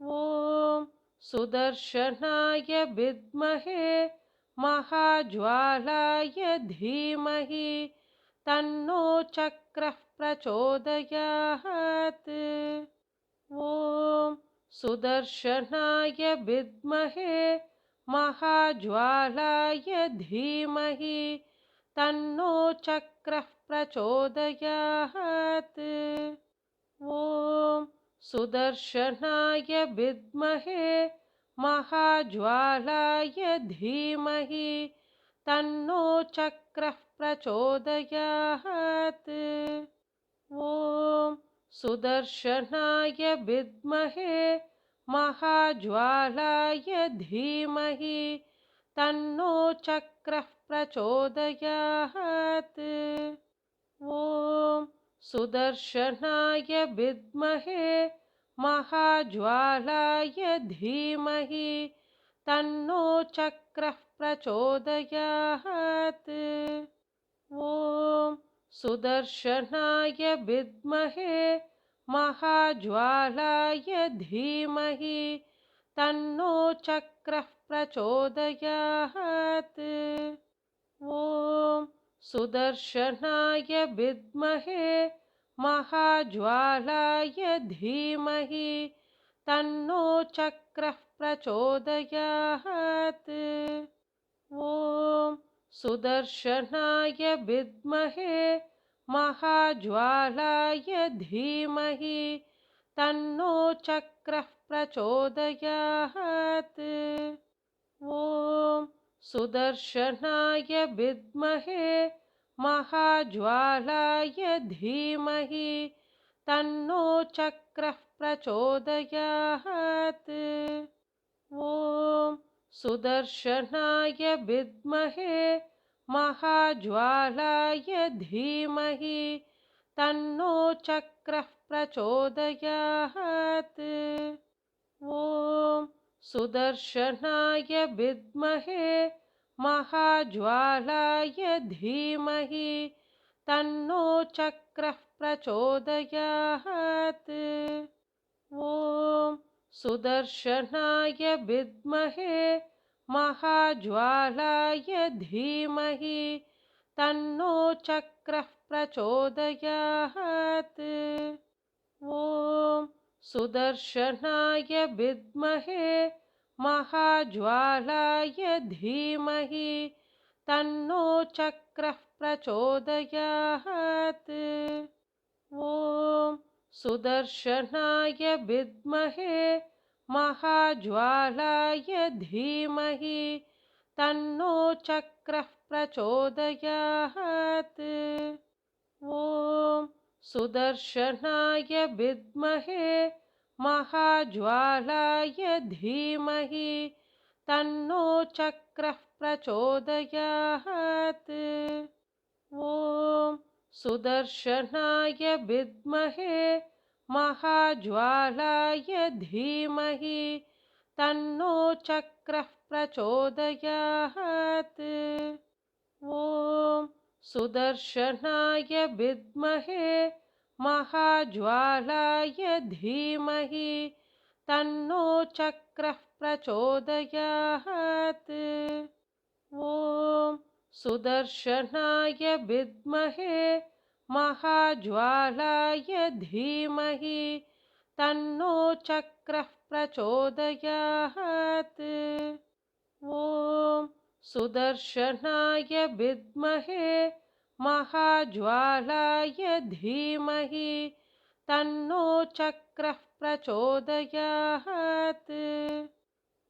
ॐ सुदर्शनाय विद्महे महाज्वालाय धीमहि तन्नो चक्रः प्रचोदयात्। ॐ सुदर्शनाय विद्महे महाज्वालाय धीमहि तन्नो चक्रः प्रचोदयात्। ॐ सुदर्शनाय विद्महे महाज्वालाय धीमहि, तन्नो चक्रः प्रचोदयात्। ॐ सुदर्शनाय विद्महे महाज्वालाय धीमहि, तन्नो चक्रः प्रचोदयात्। ॐ सुदर्शनाय विद्महे महाज्वालाय धीमहि तन्नो चक्रः प्रचोदयात्। ॐ सुदर्शनाय विद्महे महाज्वालाय धीमहि तन्नो चक्रः प्रचोदयात्। ॐ सुदर्शनाय विद्महे महाज्वालाय धीमहि तन्नो चक्रः प्रचोदयात्। ॐ सुदर्शनाय विद्महे महाज्वालाय धीमहि तन्नो चक्रः प्रचोदयात्। ॐ सुदर्शनाय विद्महे, महाज्वालाय धीमहि, तन्नो चक्रः प्रचोदयात्। ॐ सुदर्शनाय विद्महे, महाज्वालाय धीमहि, तन्नो चक्रः प्रचोदयात्। ॐ सुदर्शनाय विद्महे, महाज्वालाय धीमहि, तन्नो चक्रः प्रचोदयात्। ॐ सुदर्शनाय विद्महे, महाज्वालाय धीमहि, तन्नो चक्रः प्रचोदयात्। ॐ सुदर्शनाय विद्महे, महाज्वालाय धीमहि, तन्नो चक्रः प्रचोदयात्। ॐ सुदर्शनाय विद्महे, महाज्वालाय धीमहि, तन्नो चक्रः प्रचोदयात्। ॐ सुदर्शनाय विद्महे, महाज्वालाय धीमहि, तन्नो चक्रः प्रचोदयात्। ॐ सुदर्शनाय विद्महे, महाज्वालाय धीमहि, तन्नो चक्रः प्रचोदयात्। ॐ सुदर्शनाय विद्महे, महाज्वालाय धीमहि, तन्नो चक्रः प्रचोदयात्। ॐ सुदर्शनाय विद्महे, महाज्वालाय धीमहि, तन्नो चक्रः प्रचोदयात्। ॐ सुदर्शनाय विद्महे, महाज्वालाय धीमहि, तन्नो चक्रः प्रचोदयात्।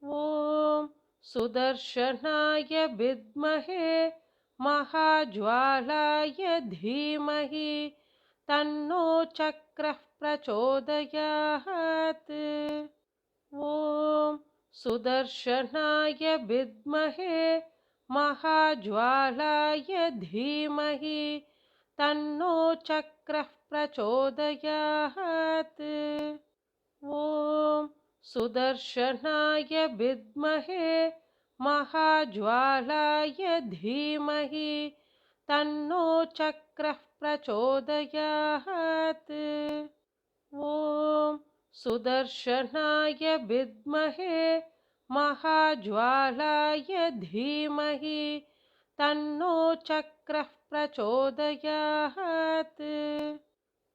ॐ सुदर्शनाय विद्महे, महाज्वालाय धीमहि, तन्नो चक्रः प्रचोदयात्। ॐ सुदर्शनाय विद्महे महाज्वालाय धीमहि तन्नो चक्रः प्रचोदयात्। ॐ सुदर्शनाय विद्महे महाज्वालाय धीमहि तन्नो चक्रः प्रचोदयात्। ॐ सुदर्शनाय विद्महे महाज्वालाय धीमहि तन्नो चक्रः प्रचोदयात्।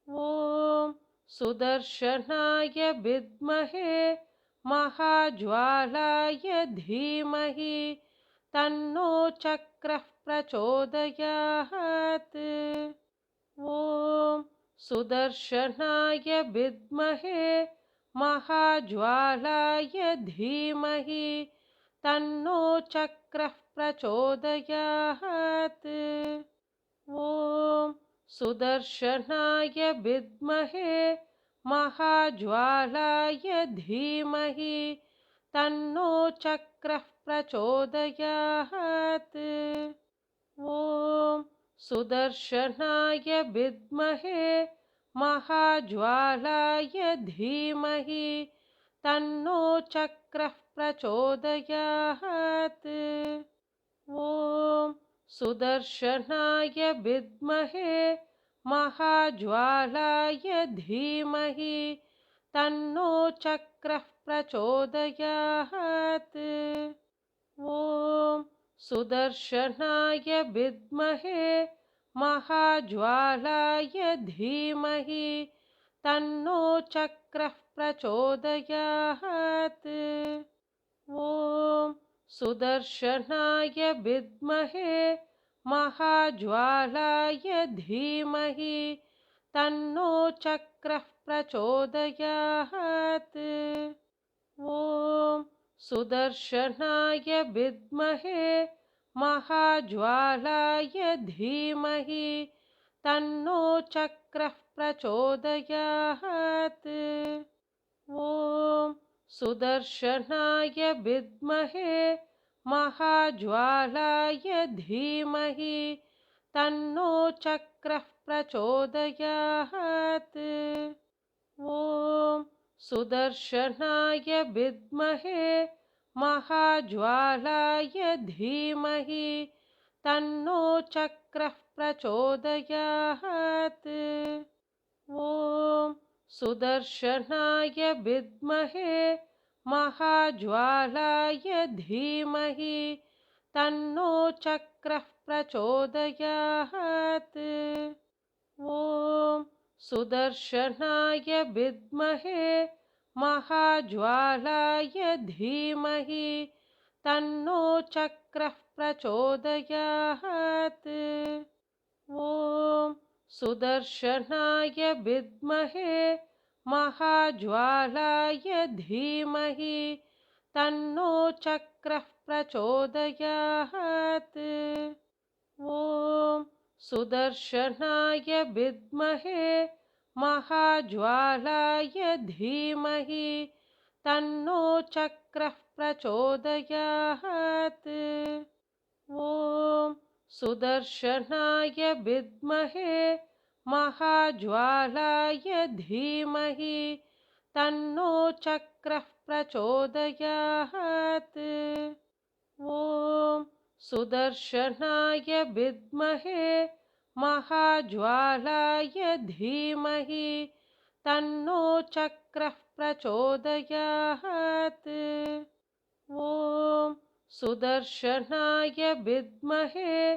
ॐ सुदर्शनाय विद्महे महाज्वालाय धीमहि तन्नो चक्रः प्रचोदयात्। ॐ सुदर्शनाय विद्महे महाज्वालाय धीमहि तन्नो चक्रः प्रचोदयात्। ॐ सुदर्शनाय विद्महे महाज्वालाय धीमहि तन्नो चक्रः प्रचोदयात्। ॐ सुदर्शनाय विद्महे महाज्वालाय धीमहि तन्नो चक्रः प्रचोदयात्। ॐ सुदर्शनाय विद्महे महाज्वालाय धीमहि तन्नो चक्रः प्रचोदयात्। ॐ सुदर्शनाय विद्महे महाज्वालाय धीमहि तन्नो चक्रः प्रचोदयात्। ॐ सुदर्शनाय विद्महे महाज्वालाय धीमहि तन्नो चक्रः प्रचोदयात्। ॐ सुदर्शनाय विद्महे महाज्वालाय धीमहि तन्नो चक्रः प्रचोदयात्। ॐ सुदर्शनाय विद्महे महाज्वालाय धीमहि तन्नो चक्रः प्रचोदयात्। ॐ सुदर्शनाय विद्महे महाज्वालाय धीमहि तन्नो चक्रः प्रचोदयात्। ॐ सुदर्शनाय विद्महे महाज्वालाय धीमहि तन्नो चक्रः प्रचोदयात्। ॐ सुदर्शनाय विद्महे महाज्वालाय धीमहि तन्नो चक्रः प्रचोदयात्। ॐ सुदर्शनाय विद्महे महाज्वालाय धीमहि तन्नो चक्रः प्रचोदयात्। ॐ सुदर्शनाय विद्महे महाज्वालाय धीमहि तन्नो चक्रः प्रचोदयात्। ॐ सुदर्शनाय विद्महे महाज्वालाय धीमहि तन्नो चक्रः प्रचोदयात्। ॐ सुदर्शनाय विद्महे महाज्वालाय धीमहि तन्नो चक्रः प्रचोदयात्। ॐ सुदर्शनाय विद्महे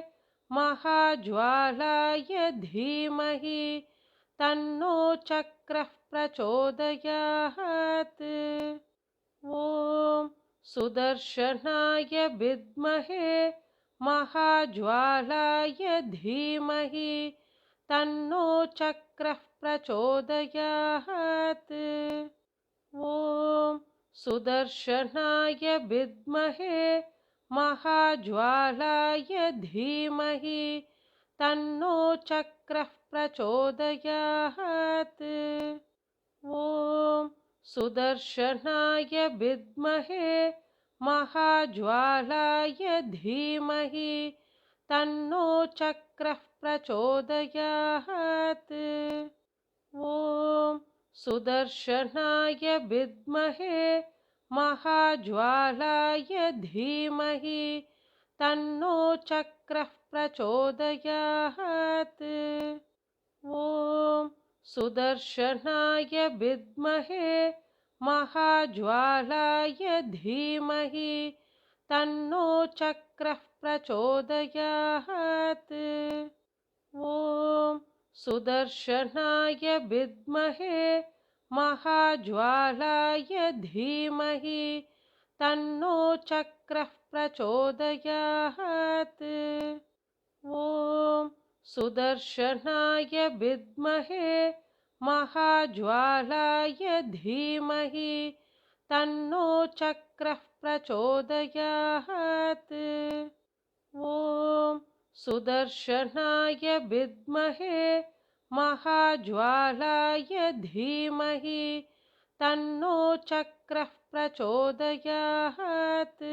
महाज्वालाय धीमहि तन्नो चक्रः प्रचोदयात्। ॐ सुदर्शनाय विद्महे महाज्वालाय धीमहि तन्नो चक्रः प्रचोदयात्। ॐ सुदर्शनाय विद्महे महाज्वालाय धीमहि तन्नो चक्रः प्रचोदयात्। ॐ सुदर्शनाय विद्महे महाज्वालाय धीमहि तन्नो चक्रः प्रचोदयात्। ॐ सुदर्शनाय विद्महे महाज्वालाय धीमहि तन्नो चक्रः प्रचोदयात्। ॐ सुदर्शनाय विद्महे महाज्वालाय धीमहि तन्नो चक्रः प्रचोदयात्। ॐ सुदर्शनाय विद्महे महाज्वालाय धीमहि तन्नो चक्रः प्रचोदयात्। ॐ सुदर्शनाय विद्महे महाज्वालाय धीमहि तन्नो चक्रः प्रचोदयात्। ॐ सुदर्शनाय विद्महे महाज्वालाय धीमहि तन्नो चक्रः प्रचोदयात्।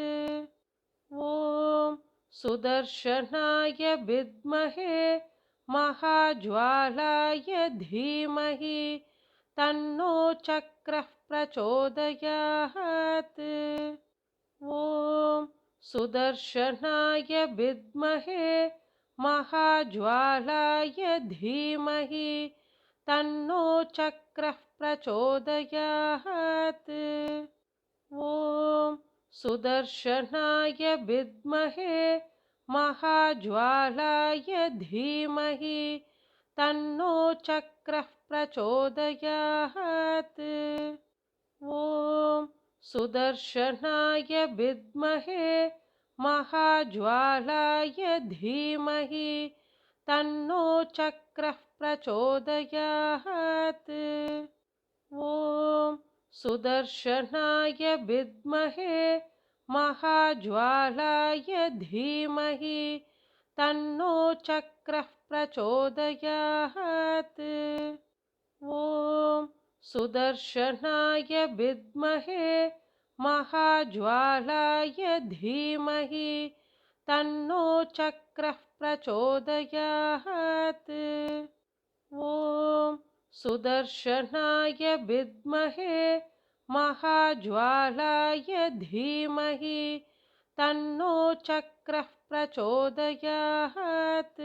ॐ सुदर्शनाय विद्महे महाज्वालाय धीमहि तन्नो चक्रः प्रचोदयात्। ॐ सुदर्शनाय विद्महे महाज्वालाय धीमहि तन्नो चक्रः प्रचोदयात्। ॐ सुदर्शनाय विद्महे महाज्वालाय धीमहि तन्नो चक्रः प्रचोदयात्। ॐ सुदर्शनाय विद्महे महाज्वालाय धीमहि तन्नो चक्रः प्रचोदयात्। ॐ सुदर्शनाय विद्महे महाज्वालाय धीमहि तन्नो चक्रः प्रचोदयात्। ॐ सुदर्शनाय विद्महे महाज्वालाय धीमहि तन्नो चक्रः प्रचोदयात्। ॐ सुदर्शनाय विद्महे महाज्वालाय धीमहि तन्नो चक्रः प्रचोदयात्।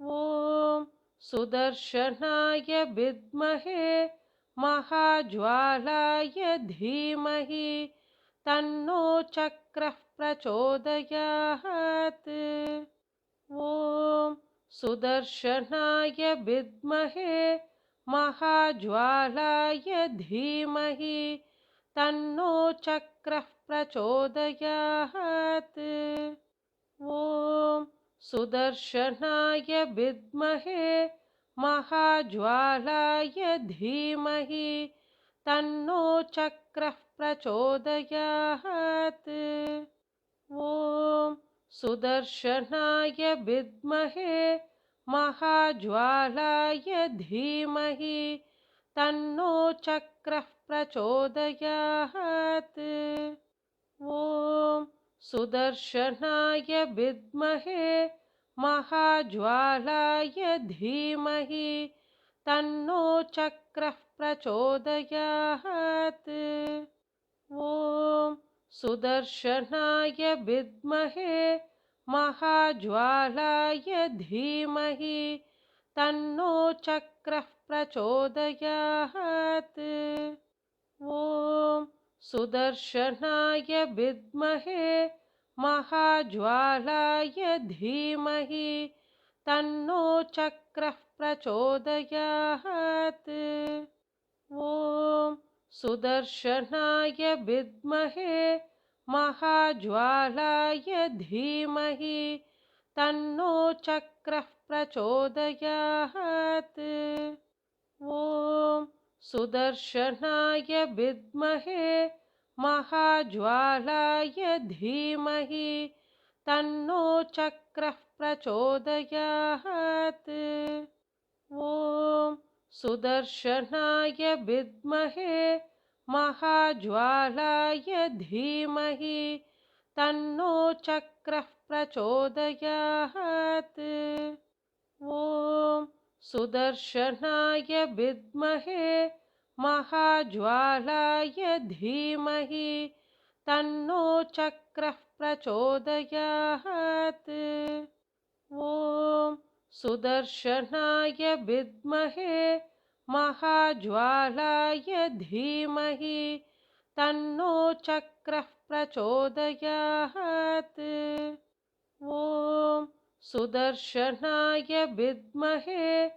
ॐ सुदर्शनाय विद्महे महाज्वालाय धीमहि तन्नो चक्रः प्रचोदयात्। ॐ सुदर्शनाय विद्महे महाज्वालाय धीमहि तन्नो चक्रः प्रचोदयात्। ॐ सुदर्शनाय विद्महे महाज्वालाय धीमहि तन्नो चक्रः प्रचोदयात्। ॐ सुदर्शनाय विद्महे महाज्वालाय धीमहि तन्नो चक्रः प्रचोदयात्। ॐ सुदर्शनाय विद्महे महाज्वालाय धीमहि तन्नो चक्रः प्रचोदयात्। ॐ सुदर्शनाय विद्महे महाज्वालाय धीमहि तन्नो चक्रः प्रचोदयात् ॐ सुदर्शनाय विद्महे महाज्वालाय धीमहि तन्नो चक्रः प्रचोदयात् ॐ सुदर्शनाय विद्महे महाज्वालाय धीमहि तन्नो चक्रः प्रचोदयात्। ॐ सुदर्शनाय विद्महे महाज्वालाय धीमहि तन्नो चक्रः प्रचोदयात्। ॐ सुदर्शनाय विद्महे महाज्वालाय धीमहि तन्नो चक्रः प्रचोदयात्। ॐ सुदर्शनाय विद्महे महाज्वालाय धीमहि तन्नो चक्रः प्रचोदयात्। ॐ सुदर्शनाय विद्महे महाज्वालाय धीमहि, तन्नो चक्रः प्रचोदयात्। ॐ सुदर्शनाय विद्महे,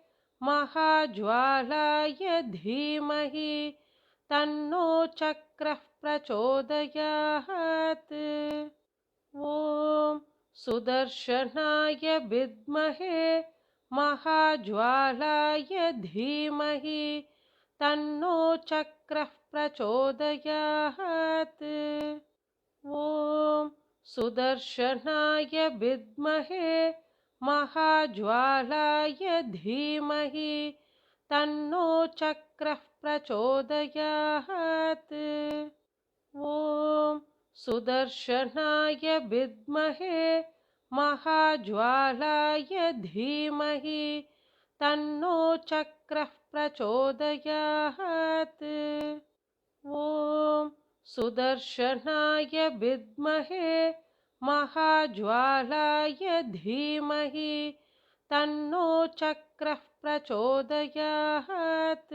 महाज्वालाय धीमहि, तन्नो चक्रः प्रचोदयात्। ॐ सुदर्शनाय विद्महे महाज्वालाय धीमहि तन्नो चक्रः प्रचोदयात्। ॐ सुदर्शनाय विद्महे महाज्वालाय धीमहि तन्नो चक्रः प्रचोदयात्। ॐ सुदर्शनाय विद्महे महाज्वालाय धीमहि तन्नो चक्रः प्रचोदयात्। ॐ सुदर्शनाय विद्महे महाज्वालाय धीमहि तन्नो चक्रः प्रचोदयात्।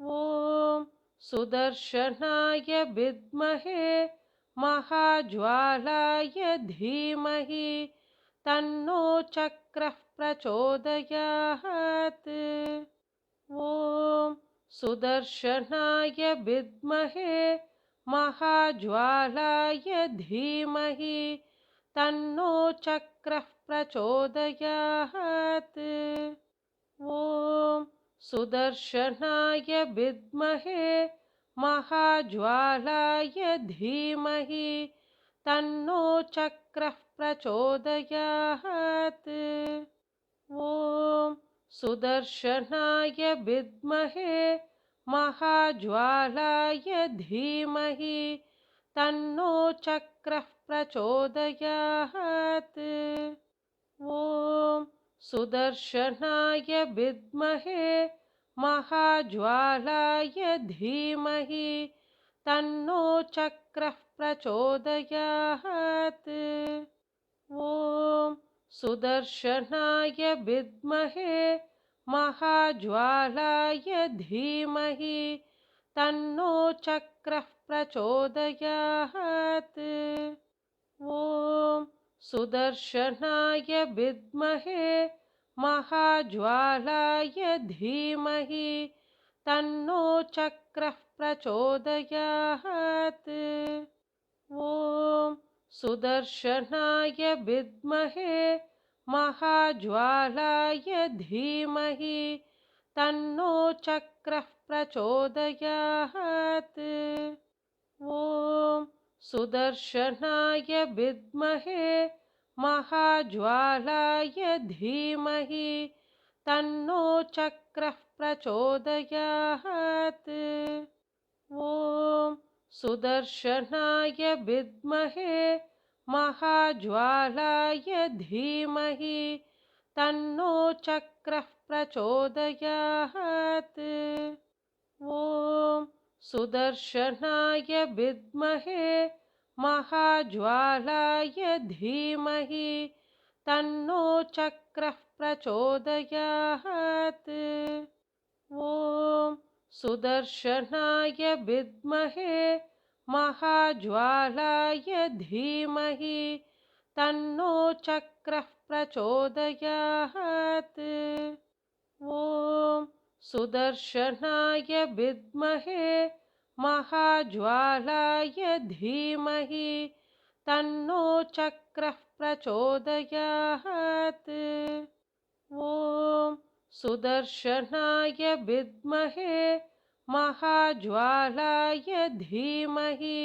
ॐ सुदर्शनाय विद्महे महाज्वालाय धीमहि तन्नो चक्रः प्रचोदयात्। ॐ सुदर्शनाय विद्महे महाज्वालाय धीमहि तन्नो चक्रः प्रचोदयात्। ॐ सुदर्शनाय विद्महे महाज्वालाय धीमहि, तन्नो चक्रः प्रचोदयात्। ॐ सुदर्शनाय विद्महे, महाज्वालाय धीमहि, तन्नो चक्रः प्रचोदयात्। ॐ सुदर्शनाय विद्महे महाज्वालाय धीमहि, तन्नो चक्रः प्रचोदयात्। ॐ सुदर्शनाय विद्महे, महाज्वालाय धीमहि, तन्नो चक्रः प्रचोदयात्। ॐ सुदर्शनाय विद्महे महाज्वालाय धीमहि तन्नो चक्रः प्रचोदयात्। ॐ सुदर्शनाय विद्महे महाज्वालाय धीमहि तन्नो चक्रः प्रचोदयात्। ॐ सुदर्शनाय विद्महे महाज्वालाय धीमहि, तन्नो चक्रः प्रचोदयात्। ॐ सुदर्शनाय विद्महे, महाज्वालाय धीमहि, तन्नो चक्रः प्रचोदयात्। ॐ सुदर्शनाय विद्महे महाज्वालाय धीमहि तन्नो चक्रः प्रचोदयात्। ॐ सुदर्शनाय विद्महे महाज्वालाय धीमहि तन्नो चक्रः प्रचोदयात्। ॐ सुदर्शनाय विद्महे महाज्वालाय धीमहि तन्नो चक्रः प्रचोदयात्। ॐ सुदर्शनाय विद्महे महाज्वालाय धीमहि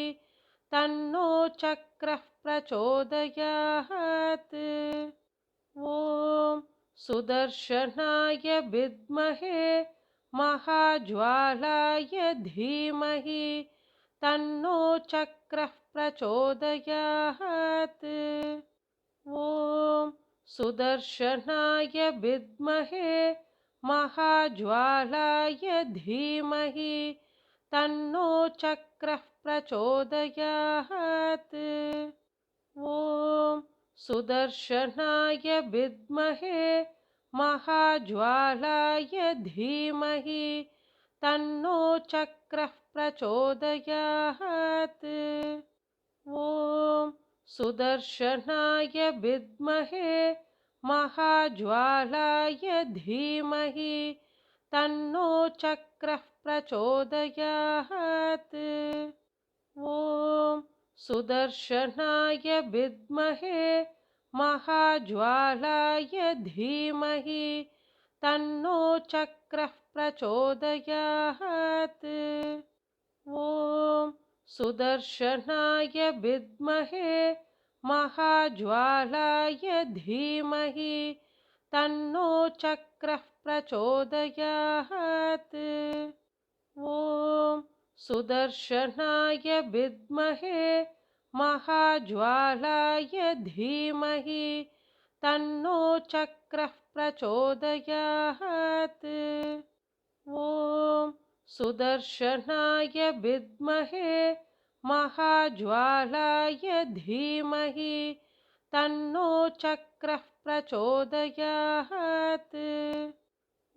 तन्नो चक्रः प्रचोदयात्। ॐ सुदर्शनाय विद्महे महाज्वालाय धीमहि तन्नो चक्रः प्रचोदयात्। ॐ सुदर्शनाय विद्महे महाज्वालाय धीमहि तन्नो चक्रः प्रचोदयात्। ॐ सुदर्शनाय विद्महे महाज्वालाय धीमहि तन्नो चक्रः प्रचोदयात्। ॐ सुदर्शनाय विद्महे महाज्वालाय धीमहि तन्नो चक्रः प्रचोदयात्। ॐ सुदर्शनाय विद्महे महाज्वालाय धीमहि तन्नो चक्रः प्रचोदयात्। ॐ सुदर्शनाय विद्महे महाज्वालाय धीमहि तन्नो चक्रः प्रचोदयात्। ॐ सुदर्शनाय विद्महे महाज्वालाय धीमहि तन्नो चक्रः प्रचोदयात्। ॐ सुदर्शनाय विद्महे महाज्वालाय धीमहि तन्नो चक्रः प्रचोदयात्।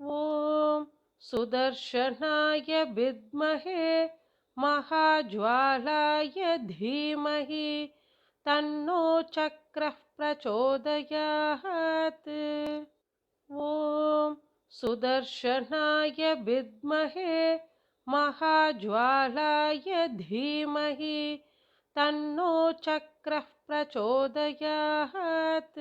ॐ सुदर्शनाय विद्महे महाज्वालाय धीमहि तन्नो चक्रः प्रचोदयात्। ॐ सुदर्शनाय विद्महे महाज्वालाय धीमहि तन्नो चक्रः प्रचोदयात्।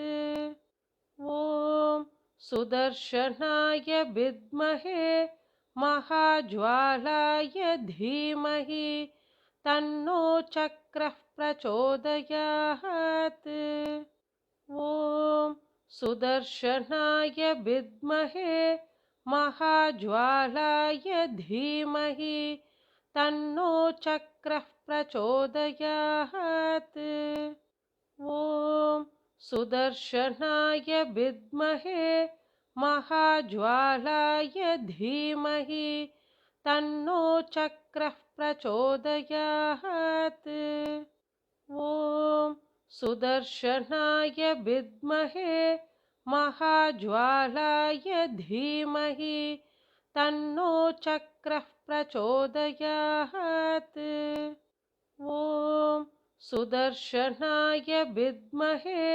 ॐ सुदर्शनाय विद्महे महाज्वालाय धीमहि तन्नो चक्रः प्रचोदयात्। ॐ सुदर्शनाय विद्महे महाज्वालाय धीमहि तन्नो चक्रः प्रचोदयात्। ॐ सुदर्शनाय विद्महे महाज्वालाय धीमहि तन्नो चक्रः प्रचोदयात्। ॐ सुदर्शनाय विद्महे महाज्वालाय धीमहि तन्नो चक्रः प्रचोदयात्। ॐ सुदर्शनाय विद्महे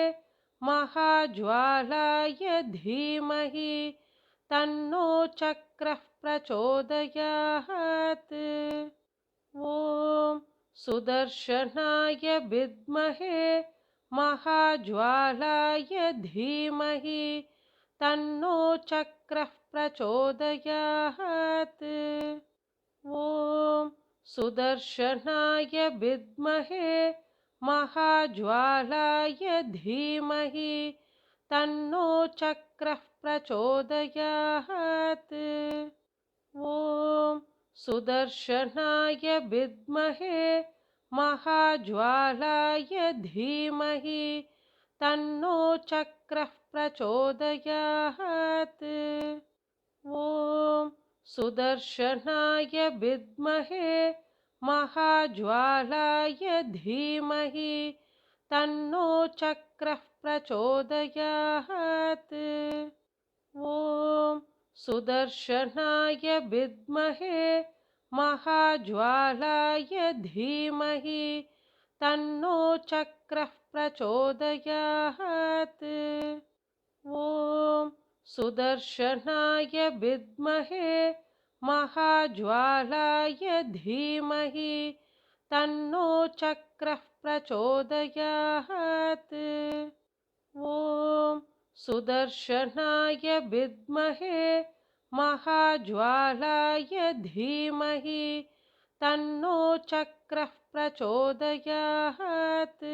महाज्वालाय धीमहि तन्नो चक्रः प्रचोदयात्। ॐ सुदर्शनाय विद्महे महाज्वालाय धीमहि तन्नो चक्रः प्रचोदयात्। ॐ सुदर्शनाय विद्महे महाज्वालाय धीमहि तन्नो चक्रः प्रचोदयात्। ॐ सुदर्शनाय विद्महे महाज्वालाय धीमहि तन्नो चक्रः प्रचोदयात्। ॐ सुदर्शनाय विद्महे महाज्वालाय धीमहि तन्नो चक्रः प्रचोदयात्। ॐ सुदर्शनाय विद्महे महाज्वालाय धीमहि तन्नो चक्रः प्रचोदयात्। ॐ सुदर्शनाय विद्महे महाज्वालाय धीमहि तन्नो चक्रः प्रचोदयात्। ॐ सुदर्शनाय विद्महे महाज्वालाय धीमहि तन्नो चक्रः प्रचोदयात्